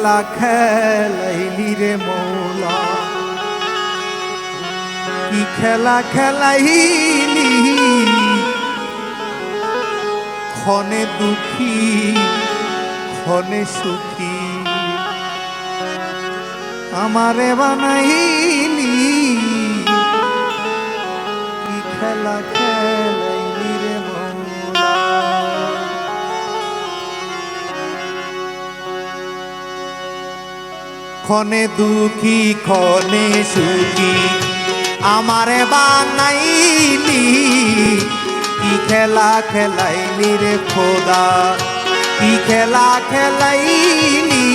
খেলা খেলাইলি রে মৌলা। কি খেলা খেলাইলি? ক্ষণে দুঃখী, ক্ষণে সুখী। আমারে বানাইলি। কি খেলা খেলাইলি রে মৌলা। ক্ষণে দুঃখী, ক্ষণে সুখী। আমারে বানাইলি, কি খেলা খেলাইলি রে খোদা? কি খেলা খেলাইলি,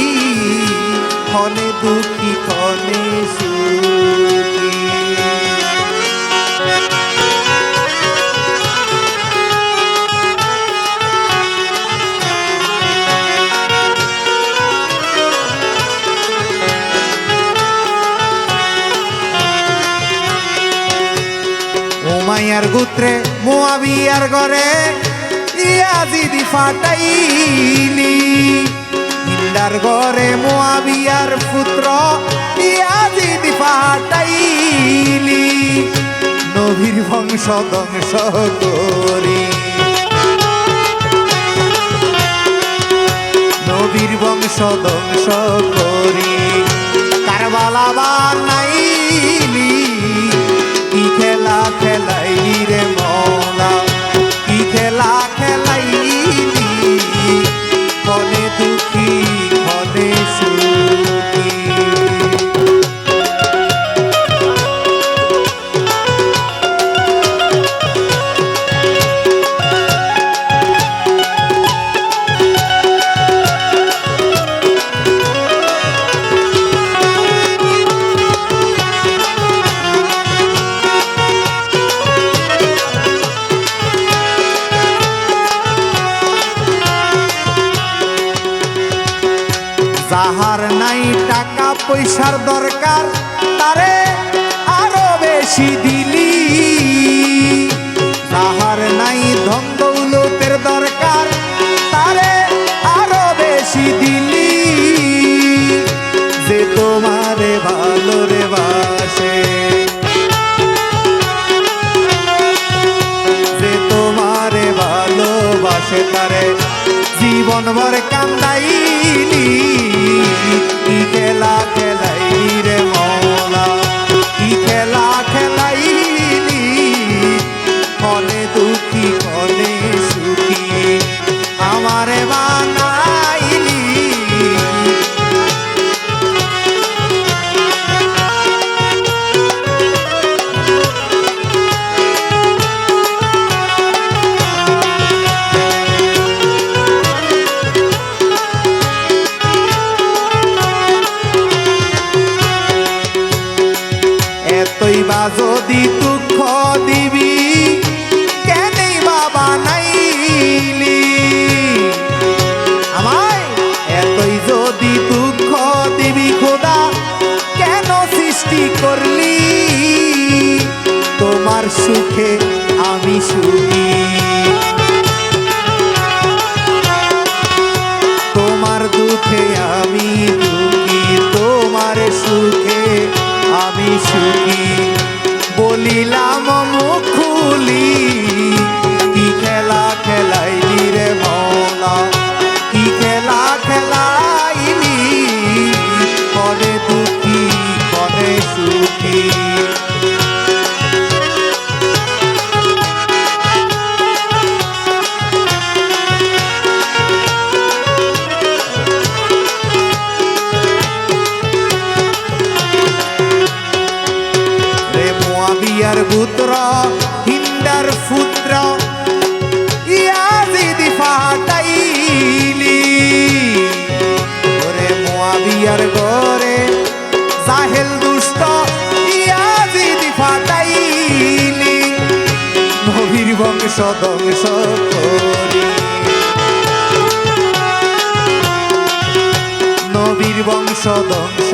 ক্ষণে দুঃখী, ক্ষণে সুখী। উমাইয়ার গুত্রে, মোয়াবিয়ার ঘরে ইয়াজিদি ফাটাইলি হিন্দার ঘরে মোয়াবিয়ার পুত্র ইয়াজিদি ফাটাইলি নবীর বংশ ধ্বংস করি। নবীর বংশ ধ্বংস করি। কারবালা বানাইলি পয়সার দরকার, তারে আরও বেশি দিলি। তাহার নাই ধন দৌলতের দরকার, তারে আরও বেশি দিলি। যে তোমারে ভালো রে বাসে, যে তোমারে ভালোবাসে, তারে জীবন ভর কান্দাইলি কি বা যদি দুঃখ দিবি, কেনই বাবা নাইলি আমায় এতই যদি দুঃখ দিবি খোদা, কেন সৃষ্টি করলি? তোমার সুখে আমি সুখী। পুত্র, হিন্দার পুত্র ওরে মোয়াবিয়ার গরে জাহেল দুষ্ট নবীর বংশ ধ্বংস করি। নবীর বংশ ধ্বংস